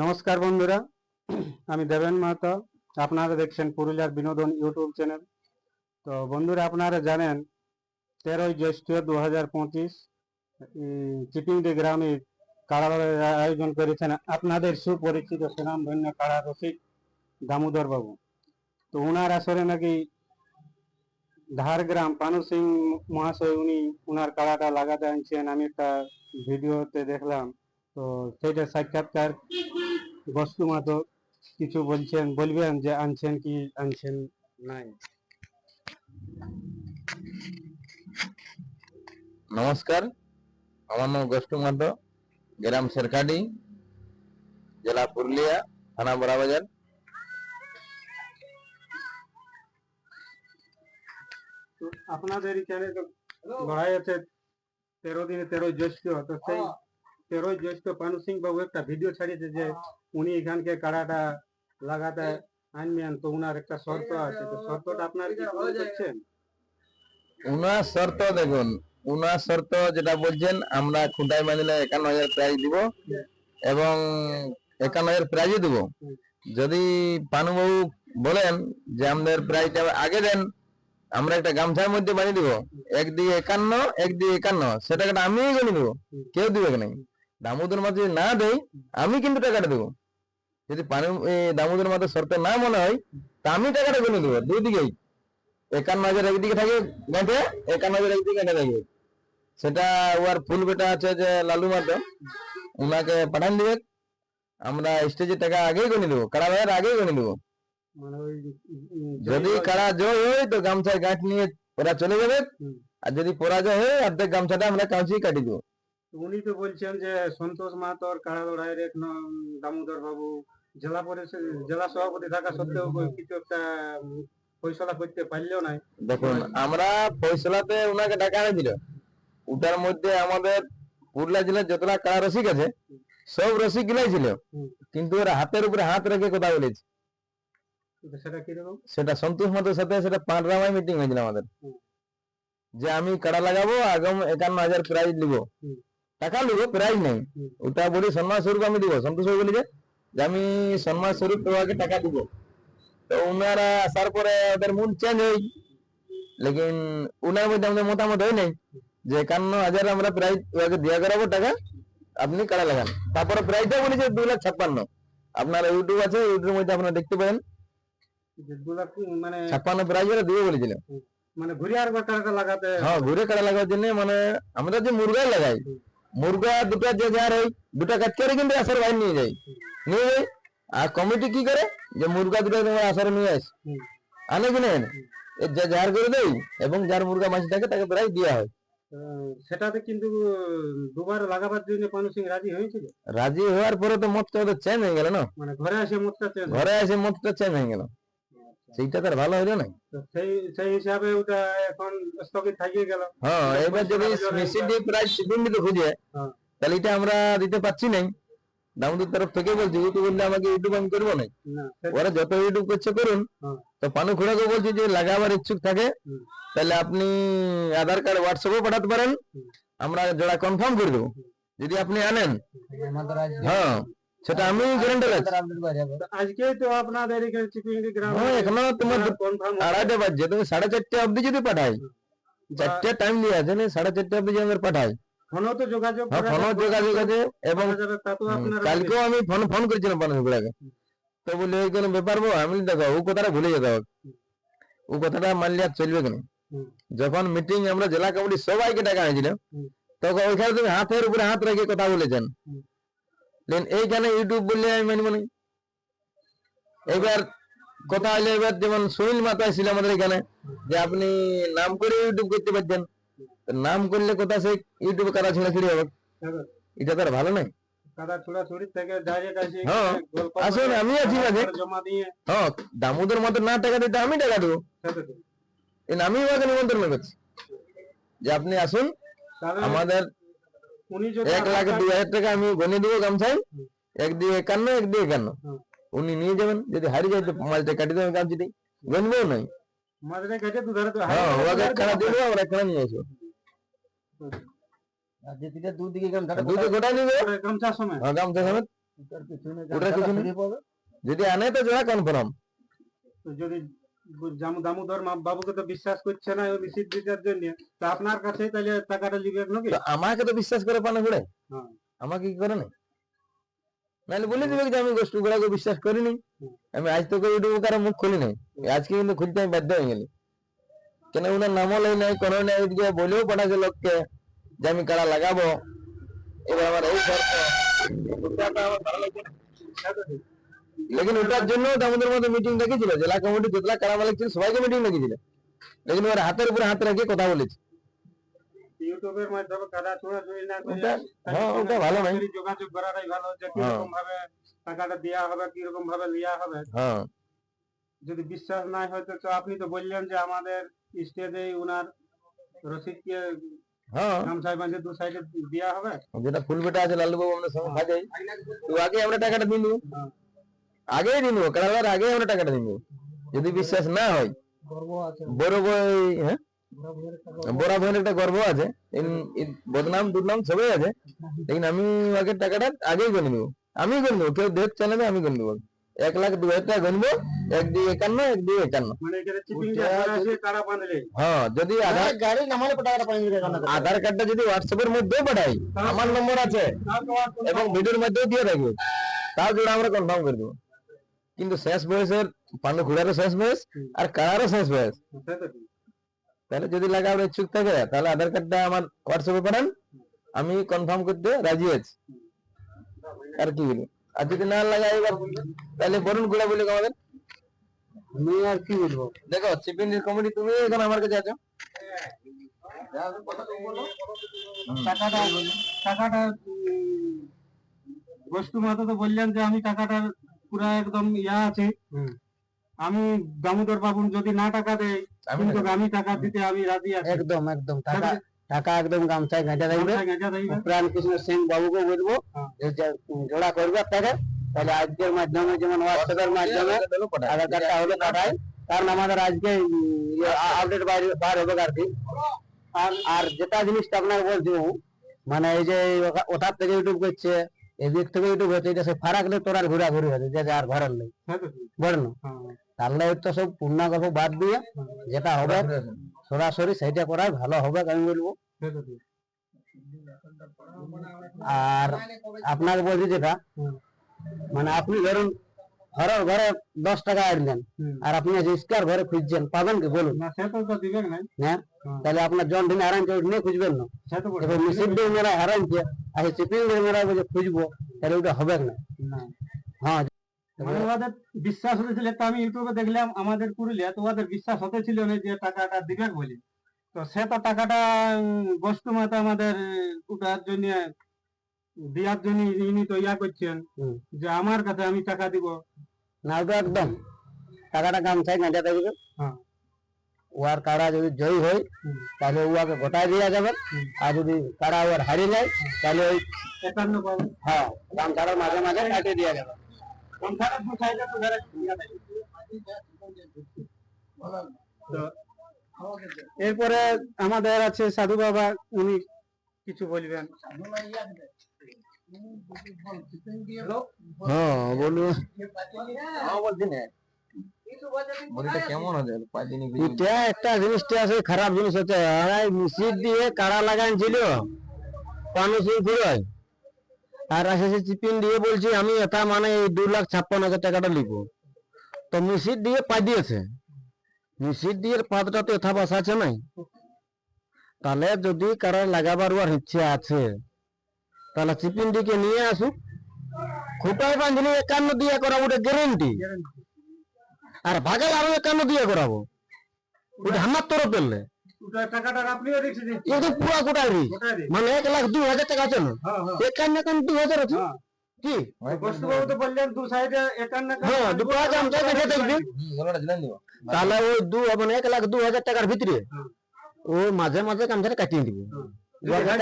নমস্কার বন্ধুরা, আমি দেবেন মাহাতো। আপনারা দেখছেন পুরুলিয়ার বিনোদন ইউটিউব চ্যানেল। তো বন্ধুরা, আপনারা জানেন, তেরোই জ্যৈষ্ঠ দু হাজার পঁচিশ চিপিংডি গ্রামে কারাগারের আয়োজন করেছেন আপনাদের সুপরিচিত সুনাম ধন্য কারা রসিক দামোদর বাবু তো ওনার আসরে নাকি ধারগ্রাম পানু সিং মহাশয় উনি ওনার কাড়াটা লাগাতে আনছেন আমি একটা ভিডিওতে দেখলাম তো সেইটা সাক্ষাৎকার বস্তু মাতো কিছু বলছেন বলবেন যে আনছেন কি আনছেন নাই নমস্কার আমার নাম গোষ্ঠী মাহাতো গ্রাম সেরকাডি জেলা পুরুলিয়া থানা বড়াবাজার আপনাদের এখানে তো বড়াই আছে তেরো দিনে তেরো জ্যৈষ্ঠ তো সেই তেরোই জ্যৈষ্ঠ পানু সিং বাবু একটা ভিডিও ছাড়িয়েছে যে উনি এখানকে কাড়াটা লাগাতে আনবেন তো উনার একটা শর্ত আছে তো শর্তটা আপনার কি করছেন? উনার শর্ত দেখুন উনার শর্ত যেটা বলছেন আমরা খুঁটাই বাঁধলে একান্ন হাজার প্রাইজ দিব এবং একান্ন হাজার প্রাইজও দিব। যদি পানুবাবু বলেন যে আমাদের প্রাইজটা আগে দেন আমরা একটা গামছার মধ্যে বানিয়ে দিব। একদিকে একান্ন একদিকে একান্ন। সে টাকাটা আমিই গণে দেবো কেউ দিবে নাই? দামোদর মাঝে যদি না দেয় আমি কিন্তু টাকাটা দেবো। যদি পানু দামোদর মাঝে শর্ত না মনে হয়, তা আমি টাকাটা গণে দেবো। দুই দিকেই। একান্ন হাজার একদিকে থাকে গাঁটে, একান্ন হাজার একদিকে গাঁটে থাকবে সেটা ওর ফুল বেটা আছে যে লালু মাতো ওনাকে পাঠান দিবে আমরা স্টেজের টাকা আগেই গণে দেবো। কারা আগেই গণে দেবো। যদি কারা জয় হয় তো গামছায় গাঁট নিয়ে ওরা চলে যাবে। আর যদি পরাজয় হয় অর্ধেক গামছাটা আমরা কাউচি কাটি দেবো। উনি তো বলছেন যে সন্তোষ মাহাতোর কাড়া লড়াইয়ের এক দামোদর বাবু জেলা পরিষদ জেলা সভাপতি থাকা সত্ত্বেও কিছু একটা ফয়সলা করতে পারলেও নাই। দেখুন আমরা ফয়সলাতে ওনাকে ডাকা হয়েছিল। ওটার মধ্যে আমাদের পুরুলিয়া জেলার যতটা কারা রসিক আছে সব রসিক গিলাই ছিল। কিন্তু ওরা হাতের উপরে হাত রেখে কথা বলেছে। সেটা কীরকম সেটা সন্তোষ মাতের সাথে সেটা পাঁচ পাঁচরামায় মিটিং হয়েছিল আমাদের। যে আমি কাড়া লাগাবো আগাম একান্ন হাজার প্রাইজ নিব টাকা নিব প্রাইজ নেই। ওটা বলি সম্মান স্বরূপ আমি দিব। সন্তোষ বাবু বলি যে যে আমি সম্মান স্বরূপ তোমাকে টাকা দিব। তো ওনারা আসার পরে ওদের মন চেঞ্জ হই লেকিন ওনার মধ্যে আমাদের মতামত হয় নাই। যে একান্ন হাজার আমরা প্রাইজ ওকে দেওয়া করাবো টাকা আপনি কাড়া লাগান। তারপরে প্রাইজটা বলেছে দু লাখ ছাপ্পান্ন। আপনার ইউটিউব আছে ইউটিউবের মধ্যে আপনারা দেখতে পারেন। যে মানে ছাপ্পান্ন দিয়ে মানে ঘুরিয়ার কাড়াটা লাগাতে হ্যাঁ ঘুরে লাগার জন্য মানে আমরা যে মুরগা লাগাই মুরগা দুটা যে যার হয় দুটা করে কিন্তু আসার বাইরে নিয়ে যাই নিয়ে যাই আর কমিটি কি করে? যে মুরগা দুটা তোমার আসারে নিয়ে আস। আনে কি যে যার করে দেই এবং যার মুরগা মাছ থাকে তাকে প্রায় দেওয়া হয়। সেটাতে কিন্তু দুবার লাগাবার জন্য পানু সিং রাজি হয়েছিল? রাজি হওয়ার পরে তো মতটা চেঞ্জ হয়ে গেল না। মানে ঘরে এসে মতটা চেঞ্জ ঘরে এসে মতটা চেঞ্জ হয়ে গেল। সেইটা তার ভালো হইল না তো সেই সেই হিসাবে ওটা এখন স্থগিত থাকিয়ে গেল। হ্যাঁ এবার যদি সিকিউরিটি তো খুঁজে হ্যাঁ। তাহলে এটা আমরা দিতে পারছি নাই। দামোদর তরফ থেকে বলছি ইউটিউব বললে আমাকে ইউটিউব আমি করব না না ওরা যত ইউটিউব করছে করুন হ্যাঁ। তো পানু খুঁড়াকে বলছি যে লাগাবার ইচ্ছুক থাকে তাহলে আপনি আধার কার্ড হোয়াটসঅ্যাপে পাঠাতে পারেন। আমরা জোড়া কনফার্ম করে দেবো। যদি আপনি আনেন হ্যাঁ। সেটা আমি গ্যারান্টার আছি তো আজকেই তো আপনাদের এখানে চিপিংড়ি গ্রামে হ্যাঁ, এখনও তোমার কনফার্ম আড়াইটে বাজছে তুমি সাড়ে চারটে অবধি যদি পাঠাই চারটে টাইম দিয়ে আছে না সাড়ে চারটে অবধি যদি আমরা পাঠাই। ফোনও তো যোগাযোগ হ্যাঁ ফোনও যোগাযোগ আছে এবং কালকেও আমি ফোন ফোন করেছিলাম পানু ঝুকড়াকে তো বলে এই কোনো ব্যাপার বো আমি দেখো ও কথাটা ভুলে যেতে হবে। ও কথাটা মানলে আর চলবে কেন? যখন মিটিং আমরা জেলা কমিটি সবাইকে ডাকা হয়েছিল তখন ওইখানে তুমি হাতের উপরে হাত রেখে কথা বলেছেন। লেন এইখানে ইউটিউব বললে আমি মানব না এবার কথা হলে এবার যেমন সুনীল মাতা ছিল আমাদের এখানে যে আপনি নাম করে ইউটিউব করতে পারছেন নাম করলে কথা সেই ইউটিউবে কারা ছেড়াছড়ি হবে। এটা তো আর ভালো আসি হ্যাঁ, আসুন, আমি আছি দিয়ে। হ্যাঁ দামোদর মতো না টাকা দিতে আমি টাকা দেবো। আমি ওকে নিমন্ত্রণ করছি। যে আপনি আসুন আমাদের উনি যদি এক লাখ দুই হাজার টাকা আমি গণে দেবো গামছাই এক দিয়ে একান্ন এক দিয়ে একান্ন। উনি নিয়ে যাবেন যদি হারিয়ে যায় তো মালটা কাটি দেবেন গামছি দিই গণবেও নাই মাঝে কেটে দুধারে তো হ্যাঁ ওকে একখানা দিয়ে দেবো আমরা একখানা নিয়ে আসব। আর যেদিকে দুদিকে গামছাটা দুটো গোটাই নিবে। ওটা গামছার হ্যাঁ, গামছা সমেত। ওটার পিছনে ওটার পিছনে? যদি আনে তো জোড়া কনফার্ম। যদি দামোদর বাবুকে তো বিশ্বাস করছে না ওই মিশির দিতের জন্য। তো আপনার কাছে তাহলে টাকাটা লিবে নাকি? আমাকে তো বিশ্বাস করে পানে ঘুরে। হ্যাঁ। আমাকে কি করে নাহলে বলে দিবে যে আমি গোষ্ঠী গুড়াকে বিশ্বাস করিনি। আমি আজ তোকে ইউটিউবে কারও মুখ খুলি নাই। আজকে কিন্তু খুলতে আমি বাধ্য হয়ে গেলি। কেন ওনার নামও লাই নাই কোনো নাই ওইদিকে বলেও পাঠাছে লোককে যে আমি কারা লাগাবো। এবার আমার এই শর্ত আমার না। লেকিন ওটার জন্য আমাদের মধ্যে মিটিং ডেকেছিল জেলা কমিটি যেতলা কারা মালিক ছিল সবাইকে মিটিং ডেকেছিল লেকিন ওর হাতের উপরে হাত রেখে কথা বলেছে ইউটিউবের মাধ্যমে কাদা ছোড়াছুড়ি না করে হ্যাঁ, ওটা ভালো। সরাসরি যোগাযোগ করাটাই ভালো যে হ্যাঁ। কীরকম ভাবে টাকাটা দেওয়া হবে কীরকম ভাবে লিয়া হবে হ্যাঁ যদি বিশ্বাস নাই হয় তো আপনি তো বললেন যে আমাদের স্টেজে উনার রসিদকে হ্যাঁ যেটা ফুল বেটা আছে লালু বাবু আমাদের সঙ্গে তো আগে আমরা টাকাটা হ্যাঁ। আগেই দিয়ে দেবো কারাবার আগে আমরা টাকাটা দিয়ে দেবো যদি বিশ্বাস না হয়। গর্ব বড় বই হ্যাঁ? বড় একটা বোনের একটা গর্ব আছে। বদনাম দুর্নাম সবই আছে। লেকিন আমি আগে টাকাটা আগেই গণে নেব। আমি গণে নেব। কেউ দেখ চ্যানেলে আমি গণে নেব। এক লাখ দু হাজার টাকা গণবো এক দুই একান্ন এক দুই একান্ন। মানে হ্যাঁ যদি আধার গাড়ি- গাড়ি নামালে। আধার কার্ডটা যদি হোয়াটসঅ্যাপের মধ্যে পাঠাই আমার নম্বর আছে। এবং ভিডিওর মধ্যেও দিয়ে রাখবে তাও জোড়া আমরা কনফার্ম করে দেবো। কিন্তু শেষ বয়সের পান্ডু ঘোড়ারও শেষ বয়স আর কারারও শেষ বয়স। তাহলে যদি লাগাবার ইচ্ছুক থাকে তাহলে আধার কার্ডটা আমার হোয়াটসঅ্যাপে পাঠান। আমি কনফার্ম করতে রাজি আছি। আর কি বলি? আর যদি না লাগাই এবার তাহলে বলুন ঘোড়া বলে আমাদের। আমি আর কি বলব? দেখো চিপিন কমিটি তুমি এখন আমার কাছে আছো। টাকাটা টাকাটা বস্তু মাতা তো বললেন যে আমি টাকাটার পুরা একদম ইয়া আছে। আমি দামোদর বাবুন যদি না টাকা দেয় আমি কিন্তু আমি টাকা দিতে আমি রাজি আছি। একদম একদম। টাকা টাকা একদম গামছায় গাঁজা দিবে। প্রাণ কৃষ্ণ সিং বাবুকে বলব হ্যাঁ। জোড়া করবে তাকে তাহলে আজকের মাধ্যমে যেমন হোয়াটসঅ্যাপের মাধ্যমে আধার কার্ডটা হলে পাঠাই কারণ আমাদের আজকে আপডেট বার হবে আর কি। আর আর যেটা জিনিসটা আপনাকে বলছি মানে এই যে ওটার থেকে ইউটিউব করছে এদিক থেকে ইউটিউব হচ্ছে এটা সে ফারাক নেই তোর আর ঘোরাঘুরি হচ্ছে যে আর ঘরের নেই। সে বলেন হ্যাঁ, তাহলে তো সব পূর্ণা গল্প বাদ দিয়ে যেটা হবে সরাসরি সেইটা করাই ভালো হবে আমি বলব। আর আপনাকে বলছি যেটা মানে আপনি ধরুন ঘরের ঘরে দশ টাকা আনলেন। আর আপনি যে স্কোয়ার ঘরে খুঁজছেন পাবেন কি? বলুন। হ্যাঁ। তাহলে আপনার জন দিনে ওটা নিয়ে খুঁজবেন না। এবার মিশির হারাইছে আর চিপিং মেরা বলছে খুঁজবো তাহলে ওটা হবে না। হ্যাঁ। ওদের বিশ্বাস হতেছিল একটা আমি ইউটিউবে দেখলাম আমাদের পুরুলিয়া তো ওদের বিশ্বাস হতেছিল না যে টাকাটা দিবেন বলে। তো সে তো টাকাটা বস্তু মাতা আমাদের ওটার জন্য দেওয়ার জন্য ইনি তো ইয়া করছেন যে আমার কাছে আমি টাকা দিব। না ওটা একদম। টাকাটা গামছায় গাঁজা থাকবে। ওয়ার কাড়া যদি জয়ী হয় তাহলে উয়াকে গোটায় দেওয়া যাবে। আর যদি কাড়া ওয়ার হারিয়ে যায় তাহলে ওই হ্যাঁ গামছাড়ার মাঝে মাঝে কাটিয়ে দেওয়া যাবে। এরপরে আমাদের আছে সাধু বাবা উনি কিছু বলবেন। একটা জিনিসটা আছে খারাপ জিনিস হচ্ছে দিয়ে কাড়া সিং ফুরাই আর আসে চিপিন দিয়ে বলছি আমি এটা মানে এই দু লাখ ছাপ্পান্ন হাজার টাকাটা লিখব তো মিশির দিয়ে পা দিয়েছে। মিশির দিয়ে পাতটা তো এথা বাসা আছে নাই। তাহলে যদি কারও লাগাবার ইচ্ছে আছে তাহলে চিপিন দিকে নিয়ে আসুক। খুঁটায় বাঁধলে একান্ন দিয়ে করাবো ওটা গ্যারেন্টি আর ভাগাল আরও একান্ন দিয়ে করাবো। ওটা আমার তরফ পেলে একদম পুরা কোটায় দিন। মানে এক লাখ দুই হাজার টাকা আছে না? হ্যাঁ হ্যাঁ। একান্ন একান্ন দুই হাজার আছে? হ্যাঁ। কি? দু তাহলে ওই দু মানে এক লাখ দু হাজার টাকার ভিতরে ও মাঝে মাঝে কামছাটা কাটিয়ে দিব।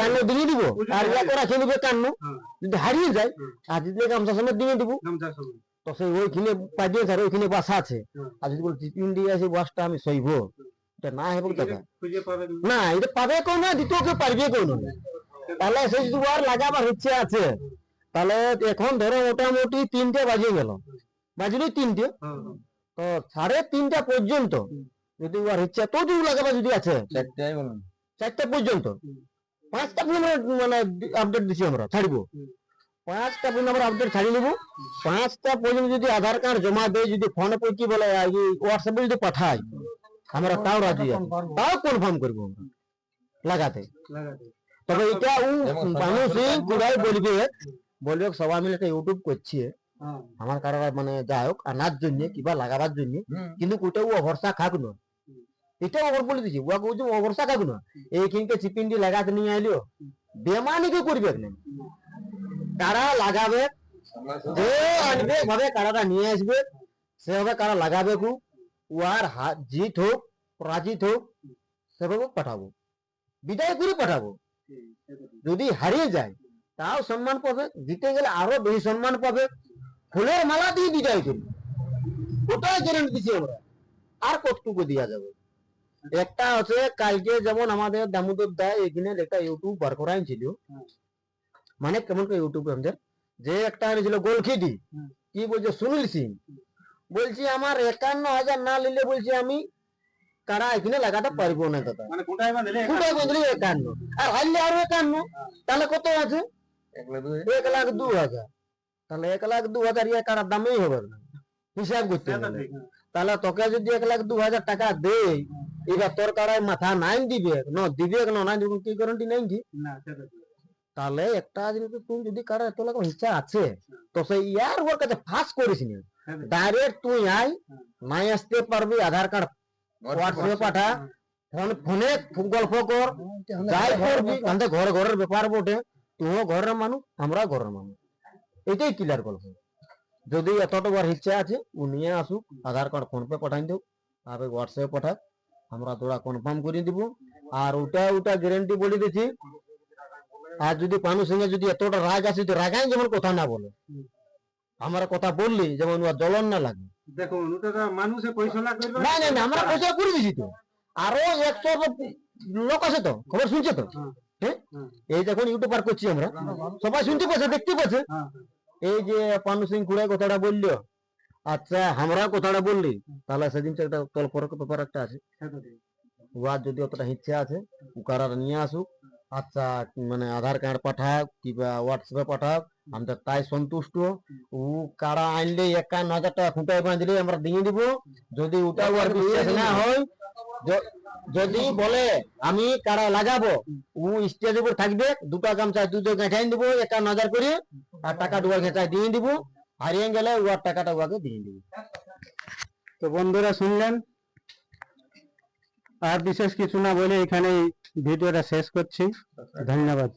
কান্ন দিয়ে দিব আর ইয়া করে। খেয়ে কান্ন। হ্যাঁ। যদি হারিয়ে যায় আর যদি গামছা সমেত দিয়ে দিব। তো সেই ওইখানে পাইয়ে স্যার ওইখানে বাসা আছে। আর যদি বলে চিপিন দিয়ে আসি বাসটা আমি সইব। এটা না হবে দেখা না। এটা পাবে কেউ না দ্বিতীয় কেউ পারবে কেউ না। তাহলে সেই দুবার লাগাবার ইচ্ছে আছে তাহলে এখন ধরো মোটামুটি তিনটে বাজিয়ে গেল। বাজলো তিনটে। হ্যাঁ, হ্যাঁ। তো সাড়ে তিনটা পর্যন্ত যদি ওর ইচ্ছা তো যদি লাগাবার যদি আছে চারটা পর্যন্ত। পাঁচটা পর্যন্ত মানে আপডেট দিচ্ছি আমরা ছাড়বো। পাঁচটা পর্যন্ত আমরা আপডেট ছাড়িয়ে নেব। পাঁচটা পর্যন্ত যদি আধার কার্ড জমা দেয় যদি ফোনে পে কি বলে হোয়াটসঅ্যাপে যদি পাঠাই আমরা তাও রাজি তাও কনফার্ম করব আমরা লাগাতে। লাগাতে। তবে এটা ও মানুষই গুড়াই বলবে বলবে সবাই মিলে একটা ইউটিউব করছে। হ্যাঁ। আমার কারণ মানে যাই হোক আনার জন্য কিবা লাগাবার জন্য কিন্তু ওটা ও ভরসা খাক না। এটা বলে দিছি ও কৌছে ও ভরসা খাক না এইখানকে চিপিন্ডি লাগাতে নিয়ে বেমানি কেউ করবে না কারা লাগাবে যে আনবে ভাবে কারাটা নিয়ে আসবে সেভাবে কারা লাগাবে কু উহার হাত জিত হোক হোক সেভাবে পাঠাবো বিদায় করে পাঠাবো যদি হারিয়ে যায় তাও সম্মান পাবে জিতে গেলে আরও বেশি সম্মান পাবে ফুলের মালা দিয়ে বিদায় করবে ওটাই গ্যারেন্টি দিচ্ছি আমরা আর কতটুকু দেওয়া যাবে একটা আছে কালকে যেমন আমাদের দামোদর দায় এখানে একটা ইউটিউব বার করাই ছিল মানে কেমন করে ইউটিউব আমাদের যে একটা এনেছিল গোলখিটি হুম। কি বলছে? সুনীল সিং। বলছি আমার একান্ন হাজার না নিলে বলছি আমি কারা এখানে লাগাতে পারব না দাদা? মানে কোটায় একান্ন? আর হারলে আরও একান্ন। তাহলে কত আছে? এক লাখ দু হাজার। তাহলে এক লাখ দু হাজার ইয়ে কারার দামেই হবে না। হিসাব করতে হ্যাঁ। তাহলে। তোকে যদি এক লাখ দু হাজার টাকা দেয় এবার তোর কারায় মাথা নাই দিবে ন দিবে না নাই দিবে কি গ্যারান্টি নাই কি? না সেটা তাহলে একটা জিনিস তুই যদি কারও এত লাখ ইচ্ছা আছে তো সেই ইয়ার ওর কাছে ফাঁস করিস না। ডাইরেক্ট তুই আয় নাই আসতে পারবি আধার কার্ড হোয়াটসঅ্যাপে পাঠা। ফোন ফোনে গল্প কর যাই করবি আমাদের ঘর ঘরের ব্যাপার বটে। তুইও ঘরের মানুষ আমরা ঘরের মানুষ। এটাই ক্লিয়ার গল্প। যদি এতটুকু আর ইচ্ছা আছে ও নিয়ে আসুক আধার কার্ড ফোন পে পাঠাই দেব আর হোয়াটসঅ্যাপে পাঠাক আমরা তোরা কনফার্ম করে দিব। আর ওটা ওটা গ্যারেন্টি বলে দিচ্ছি আর যদি পানুর সঙ্গে যদি এতটা রাগ আছে তো রাগাই যেমন কথা না বলে। আমার কথা বললি যেমন ওর জ্বলন না লাগে। দেখুন ওটা মানুষে পয়সা না না না না আমরা পয়সা করে দিছি তো। আরও একশো লোক আছে তো খবর শুনছে তো? হ্যাঁ। হ্যাঁ? হ্যাঁ। এই যখন ইউটিউবার করছি আমরা। সবাই শুনতে পাচ্ছে দেখতে পাচ্ছে। হ্যাঁ এই যে পানু সিং কুড়াই কথাটা বলল আচ্ছা আমরা কথাটা বললি। তাহলে সেদিন একটা তলপরক ব্যাপার একটা আছে। সেটা যদি অতটা ইচ্ছা আছে উকারার নিয়ে আসুক। আচ্ছা মানে আধার কার্ড পাঠাক, কিংবা হোয়াটসঅ্যাপে পাঠাক আমরা তাই সন্তুষ্ট। ও কারা আনলে একান্ন হাজার টাকা খুঁটায় বাঁধলে আমরা দিয়ে দিব। যদি ওটা ওর বিশ্বাস না হয় যদি বলে, আমি কারা লাগাবো? ও স্টেজের উপর থাকবে, দুটা গামছা দুটো গেঁঠাই দিব একান্ন হাজার করে, আর টাকা দুয়ার গেঁচায় দিয়ে দিব। হারিয়ে গেলে ওর টাকাটা ওকে দিয়ে দিবি। তো বন্ধুরা শুনলেন? আর বিশেষ কিছু না বলে এখানে ভিডিওটা শেষ করছি। ধন্যবাদ।